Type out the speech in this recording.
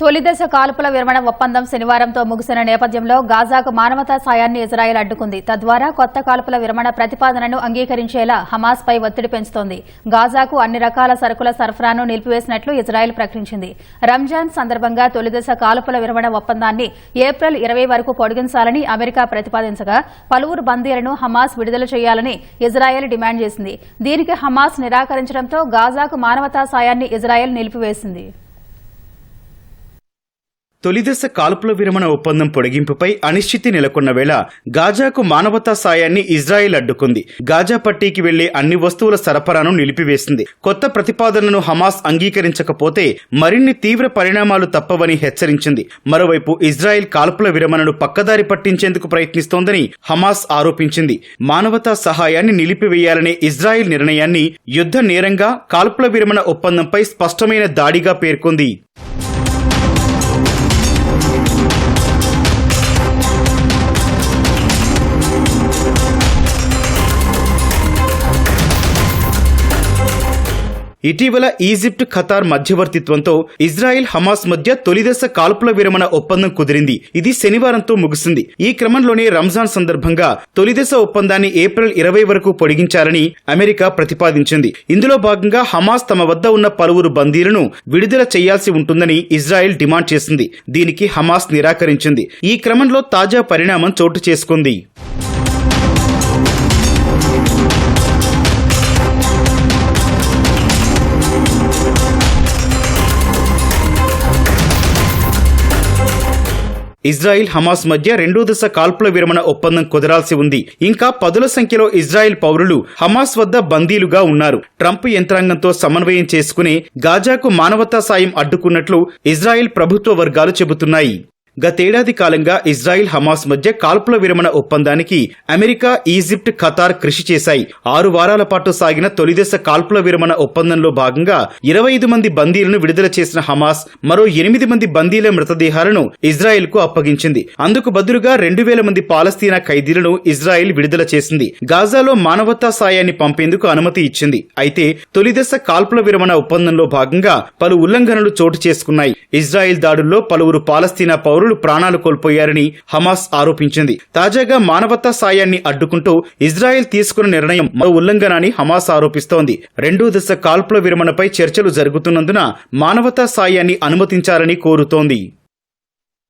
తొలిదశ కాల్పుల విరమణ ఒప్పందం శనివారంతో ముగిసిన నేపథ్యంలో గాజాకు మానవతా సాయాన్ని ఇజ్రాయెల్ అడ్డుకుంది. తద్వారా కొత్త కాల్పుల విరమణ ప్రతిపాదనను అంగీకరించేలా హమాస్ పై ఒత్తిడి పెంచుతోంది. గాజాకు అన్ని రకాల సరుకుల సరఫరాను నిలిపివేసినట్లు ఇజ్రాయెల్ ప్రకటించింది. రంజాన్ సందర్భంగా తొలిదశ కాల్పుల విరమణ ఒప్పందాన్ని ఏప్రిల్ ఇరవై వరకు పొడిగించాలని అమెరికా ప్రతిపాదించగా పలువురు బందీలను హమాస్ విడుదల చేయాలని ఇజ్రాయెల్ డిమాండ్ చేసింది. దీనికి హమాస్ నిరాకరించడంతో గాజాకు మానవతా సాయాన్ని ఇజ్రాయెల్ నిలిపివేసింది. తొలిదశ కాల్పుల విరమణ ఒప్పందం పొడిగింపుపై అనిశ్చితి నెలకొన్న వేళ గాజాకు మానవతా సాయాన్ని ఇజ్రాయెల్ అడ్డుకుంది. గాజా పట్టీకి వెళ్ళే అన్ని వస్తువుల సరఫరాను నిలిపివేసింది. కొత్త ప్రతిపాదనను హమాస్ అంగీకరించకపోతే మరిన్ని తీవ్ర పరిణామాలు తప్పవని హెచ్చరించింది. మరోవైపు ఇజ్రాయెల్ కాల్పుల విరమణను పక్కదారి పట్టించేందుకు ప్రయత్నిస్తోందని హమాస్ ఆరోపించింది. మానవతా సహాయాన్ని నిలిపివేయాలనే ఇజ్రాయెల్ నిర్ణయాన్ని యుద్ధ నేరంగా కాల్పుల విరమణ ఒప్పందంపై స్పష్టమైన దాడిగా పేర్కొంది. Thank you. ఇటీవల ఈజిప్ట్ ఖతార్ మధ్యవర్తిత్వంతో ఇజ్రాయెల్ హమాస్ మధ్య తొలిదశ కాల్పుల విరమణ ఒప్పందం కుదిరింది. ఇది శనివారంతో ముగిసింది ఈ క్రమంలోనే రంజాన్ సందర్భంగా తొలిదశ ఒప్పందాన్ని ఏప్రిల్ ఇరవై వరకు పొడిగించాలని అమెరికా ప్రతిపాదించింది. ఇందులో భాగంగా హమాస్ తమ వద్ద ఉన్న పలువురు బందీలను విడుదల చేయాల్సి ఉంటుందని ఇజ్రాయెల్ డిమాండ్ చేసింది. దీనికి హమాస్ నిరాకరించింది. ఈ క్రమంలో తాజా పరిణామం చోటు చేసుకుంది. ఇజ్రాయిల్ హమాస్ మధ్య రెండో దశ కాల్పుల విరమణ ఒప్పందం కుదరాల్సి ఉంది. ఇంకా పదుల సంఖ్యలో ఇజ్రాయిల్ పౌరులు హమాస్ వద్ద బందీలుగా ఉన్నారు. ట్రంప్ యంత్రాంగంతో సమన్వయం చేసుకుని గాజాకు మానవతా సాయం అడ్డుకున్నట్లు ఇజ్రాయిల్ ప్రభుత్వ వర్గాలు చెబుతున్నాయి. గతేడాది కాలంగా ఇజ్రాయిల్ హమాస్ మధ్య కాల్పుల విరమణ ఒప్పందానికి అమెరికా ఈజిప్ట్ ఖతార్ కృషి చేశాయి. ఆరు వారాల పాటు సాగిన తొలిదశ కాల్పుల విరమణ ఒప్పందంలో భాగంగా ఇరవై ఐదు మంది బందీలను విడుదల చేసిన హమాస్ మరో ఎనిమిది మంది బందీల మృతదేహాలను ఇజ్రాయెల్కు అప్పగించింది. అందుకు బదులుగా రెండు వేల మంది పాలస్తీనా ఖైదీలను ఇజ్రాయెల్ విడుదల చేసింది. గాజాలో మానవతా సాయాన్ని పంపేందుకు అనుమతి ఇచ్చింది. అయితే తొలిదశ కాల్పుల విరమణ ఒప్పందంలో భాగంగా పలు ఉల్లంఘనలు చోటు చేసుకున్నాయి. ఇజ్రాయెల్ దాడుల్లో పలువురు పాలస్తీనా పౌరులు పౌరులు ప్రాణాలు కోల్పోయారని హమాస్ ఆరోపించింది. తాజాగా మానవతా సాయాన్ని అడ్డుకుంటూ ఇజ్రాయెల్ తీసుకున్న నిర్ణయం మరో ఉల్లంఘన అని హమాస్ ఆరోపిస్తోంది. రెండో దశ కాల్పుల విరమణపై చర్చలు జరుగుతున్నందున మానవతా సాయాన్ని అనుమతించాలని కోరుతోంది.